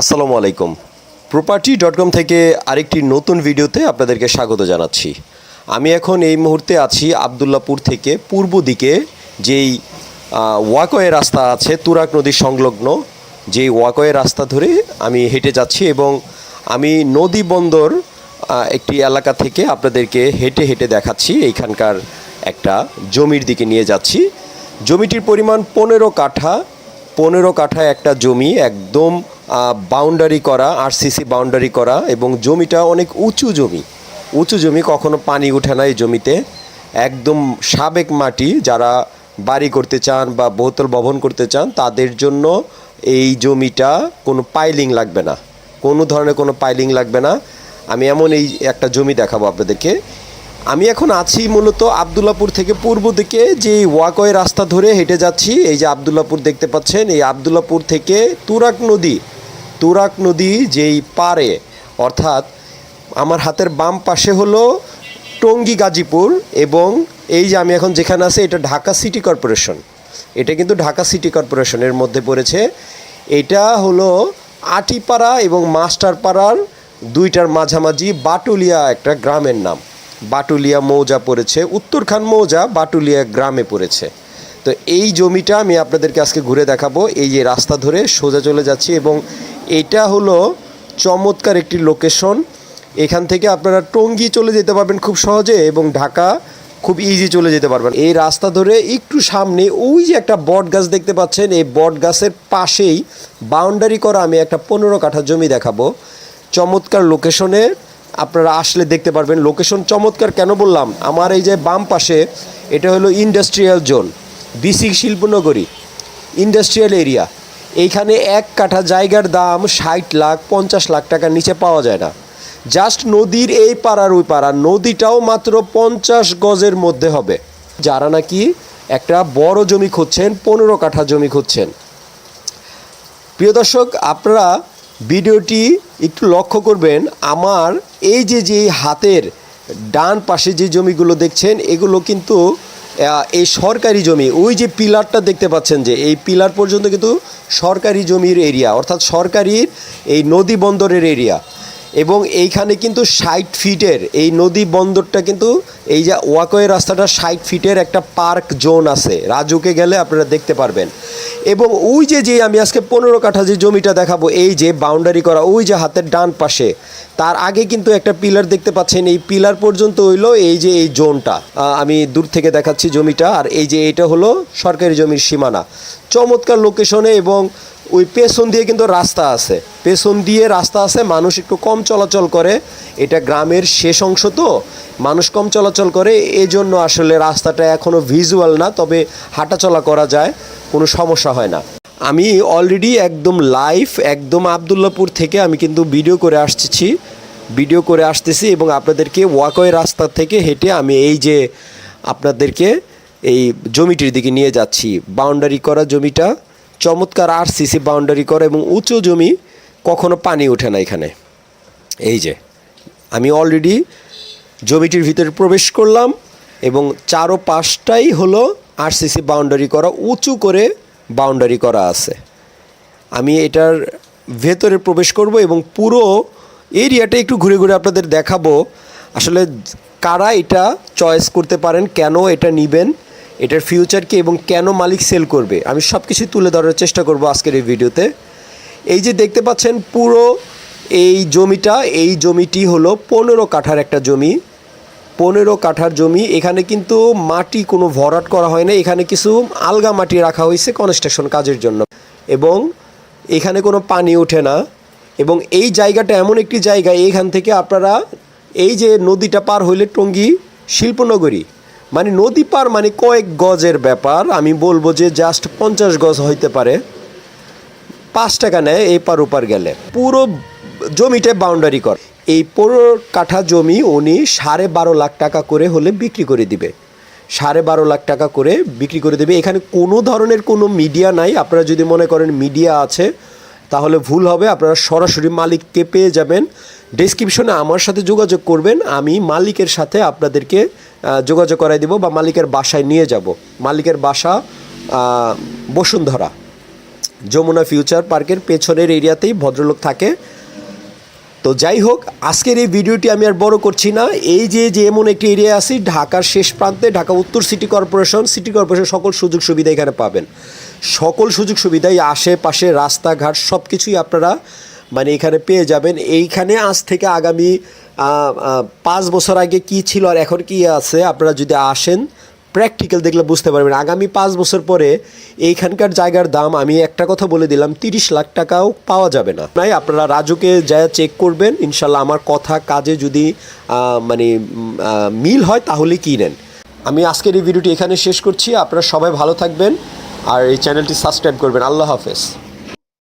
আসসালামু আলাইকুম। Property dot com থেকে আরেকটি নতুন ভিডিওতে আপনাদেরকে স্বাগত জানাচ্ছি। আমি এখন এই মুহূর্তে আছি আবদুল্লাপুর থেকে পূর্ব দিকে যেই ওয়াকওয়ে রাস্তা আছে তুরাক নদীর সংলগ্ন। যেই ওয়াকওয়ে রাস্তা ধরে আমি হেঁটে যাচ্ছি এবং আমি নদী বন্দর একটি এলাকা থেকে আপনাদেরকে হেঁটে হেঁটে দেখাচ্ছি। এইখানকার একটা জমির দিকে নিয়ে যাচ্ছি। জমিটির পরিমাণ পনেরো কাঠা। পনেরো কাঠা একটা জমি, একদম বাউন্ডারি করা আরসিসি বাউন্ডারি করা এবং জমিটা অনেক উঁচু জমি। উঁচু জমি কখনো পানি ওঠে না এই জমিতে। একদম সাবেক মাটি, যারা বাড়ি করতে চান বা বহুতল ভবন করতে চান, তাদের জন্য এই জমিটা কোনো পাইলিং লাগবে না। কোনো ধরনের কোনো পাইলিং লাগবে না। আমি এমন এই একটা জমি দেখাবো আপনাদেরকে। আমি এখন আছি মূলত আবদুল্লাপুর থেকে পূর্ব দিকে যে ওয়াকওয়ে রাস্তা ধরে হেঁটে যাচ্ছি, এই যে আবদুল্লাপুর দেখতে পাচ্ছেন, এই আবদুল্লাপুর থেকে তুরাক নদী তুরাক নদী যেই পারে অর্থাৎ আমার হাতের বাম পাশে হলো টঙ্গী গাজীপুর এবং এই যে আমি এখন যেখানে আছি, এটা ঢাকা সিটি কর্পোরেশন। এটা কিন্তু ঢাকা সিটি কর্পোরেশনের মধ্যে পড়েছে। এটা হলো আটিপাড়া এবং মাস্টারপাড়ার দুইটার মাঝামাঝি বাটুলিয়া একটা গ্রামের নাম। বাটুলিয়া মৌজা পড়েছে, উত্তরখান মৌজা বাটুলিয়া গ্রামে পড়েছে। তো এই জমিটা আমি আপনাদেরকে আজকে ঘুরে দেখাবো, এই যে রাস্তা ধরে সোজা চলে যাচ্ছি এবং এটা হলো চমৎকার একটি লোকেশন এখান থেকে আপনারা টঙ্গি চলে যেতে পারবেন খুব সহজে এবং ঢাকা খুব ইজি চলে যেতে পারবেন। এই রাস্তা ধরে একটু সামনে ওই যে একটা বট গাছ দেখতে পাচ্ছেন, এই বট গাছের পাশেই বাউন্ডারি করা আমি একটা পনেরো কাঠা জমি দেখাবো। চমৎকার লোকেশনে আপনারা আসলে দেখতে পারবেন। লোকেশন চমৎকার, কেন বললাম? আমার এই যে বাম পাশে, এটা হলো ইন্ডাস্ট্রিয়াল জোন বিসি শিল্পনগরী ইন্ডাস্ট্রিয়াল এরিয়া এইখানে এক কাঠা জায়গার দাম ষাট লাখ, পঞ্চাশ লাখ টাকার নিচে পাওয়া যায় না। জাস্ট নদীর এই পাড়ার ওই পাড়া, নদীটাও মাত্র পঞ্চাশ গজের মধ্যে হবে। যারা নাকি একটা বড় জমি খুঁজছেন, পনেরো কাঠা জমি খুঁজছেন। প্রিয় দর্শক, আপনারা ভিডিওটি একটু লক্ষ্য করবেন, আমার এই যে যে হাতের ডান পাশে যে জমিগুলো দেখছেন, এগুলো কিন্তু এই সরকারি জমি, ওই যে পিলারটা দেখতে পাচ্ছেন যে, এই পিলার পর্যন্ত কিন্তু সরকারি জমির এরিয়া, অর্থাৎ সরকারির এই নদী বন্দরের এরিয়া। এবং এইখানে কিন্তু ষাট ফিটের, এই নদী বন্দরটা কিন্তু, এই যে ওয়াকওয়ে রাস্তাটা ষাট ফিটের একটা পার্ক জোন আছে। রাজুকে গেলে আপনারা দেখতে পারবেন। এবং ওই যে যে আমি আজকে পনেরো কাঠা যে জমিটা দেখাবো, এই যে বাউন্ডারি করা, ওই যে হাতের ডান পাশে, তার আগে কিন্তু একটা পিলার দেখতে পাচ্ছেন। এই পিলার পর্যন্ত হইল এই যে এই জোনটা। আমি দূর থেকে দেখাচ্ছি জমিটা, আর এই যে এটা হলো সরকারি জমির সীমানা। চমৎকার লোকেশনে এবং ওই পেছন দিয়ে কিন্তু রাস্তা আছে। পেছন দিয়ে রাস্তা আছে, মানুষ একটু কম চলাচল করে। এটা গ্রামের শেষ অংশ তো, মানুষ কম চলাচল করে। এই জন্য আসলে রাস্তাটা এখনও ভিজুয়াল না, তবে হাঁটাচলা করা যায়, কোনো সমস্যা হয় না। আমি অলরেডি একদম লাইভ একদম আবদুল্লাপুর থেকে আমি কিন্তু ভিডিও করে আসতেছি ভিডিও করে আসতেছি এবং আপনাদেরকে ওয়াকওয়ে রাস্তা থেকে হেঁটে আমি এই যে আপনাদেরকে এই জমিটির দিকে নিয়ে যাচ্ছি। বাউন্ডারি করা জমিটা চমৎকার আর সিসি বাউন্ডারি করা এবং উঁচু জমি কখনো পানি ওঠে না এখানে। এই যে, আমি অলরেডি জমিটির ভিতরে প্রবেশ করলাম এবং চারো পাশটাই হলো আরসিসি বাউন্ডারি করা, উঁচু করে বাউন্ডারি করা আছে। আমি এটার ভেতরে প্রবেশ করব এবং পুরো এরিয়াটা একটু ঘুরে ঘুরে আপনাদের দেখাবো। আসলে কারা এটা চয়েস করতে পারেন, কেন এটা নেবেন এটার ফিউচার কি এবং কেন মালিক সেল করবে? আমি সব কিছু তুলে ধরার চেষ্টা করব আজকের এই ভিডিওতে। এই যে দেখতে পাচ্ছেন, পুরো এই জমিটা, এই জমিটি হলো পনেরো কাঠার একটা জমি। পনেরো কাঠার জমি, এখানে কিন্তু মাটি কোনো ভরাট করা হয় না এখানে কিছু আলগা মাটি রাখা হয়েছে কনস্ট্রাকশন কাজের জন্য। এবং এখানে কোনো পানি ওঠে না। এবং এই জায়গাটা এমন একটি জায়গা এইখান থেকে আপনারা এই যে নদীটা পার হইলে টঙ্গী শিল্পনগরী মানে নদী পার মানে কয়েক গজের ব্যাপার, আমি বলব যে জাস্ট পঞ্চাশ গজ হইতে পারে। পাঁচ টাকা নেয় এই পার ওপার গেলে। পুরো জমিটা বাউন্ডারি কর। এই পুরো কাঠা জমি উনি সাড়ে বারো লাখ টাকা করে হলে বিক্রি করে দিবে। সাড়ে বারো লাখ টাকা করে বিক্রি করে দেবে। এখানে কোনো ধরনের কোনো মিডিয়া নাই। আপনারা যদি মনে করেন মিডিয়া আছে, তাহলে ভুল হবে। আপনারা সরাসরি মালিককে পেয়ে যাবেন। ডেসক্রিপশনে আমার সাথে যোগাযোগ করবেন। আমি মালিকের সাথে আপনাদেরকে যোগাযোগ করাই দেব বা মালিকের বাসায় নিয়ে যাব। মালিকের বাসা বসুন্ধরা। যমুনা ফিউচার পার্কের পেছনের এরিয়াতেই ভদ্রলোক থাকে। তো যাই হোক, আজকের এই ভিডিওটি আমি আর বড় করছি না। এই যে যে এমন একটি এরিয়া আছি, ঢাকার শেষ প্রান্তে, ঢাকা উত্তর সিটি কর্পোরেশন। সিটি কর্পোরেশন সকল সুযোগ সুবিধা এখানে পাবেন। সকল সুযোগ সুবিধাই আশেপাশে, রাস্তাঘাট সব কিছুই আপনারা মানে এখানে পেয়ে যাবেন। এইখানে আজ থেকে আগামী পাঁচ বছর আগে কি ছিল আর এখন কি আছে, আপনারা যদি আসেন প্র্যাকটিক্যাল দেখলে বুঝতে পারবেন। আগামী পাঁচ বছর পরে এইখানকার জায়গার দাম, আমি একটা কথা বলে দিলাম, তিরিশ লাখ টাকাও পাওয়া যাবে না। তাই আপনারা রাজুকে যা চেক করবেন ইনশাল্লাহ আমার কথা কাজে যদি মানে মিল হয় তাহলে কিনেন আমি আজকের এই ভিডিওটি এখানে শেষ করছি, আপনারা সবাই ভালো থাকবেন, আর এই চ্যানেলটি সাবস্ক্রাইব করবেন। আল্লাহ হাফেজ।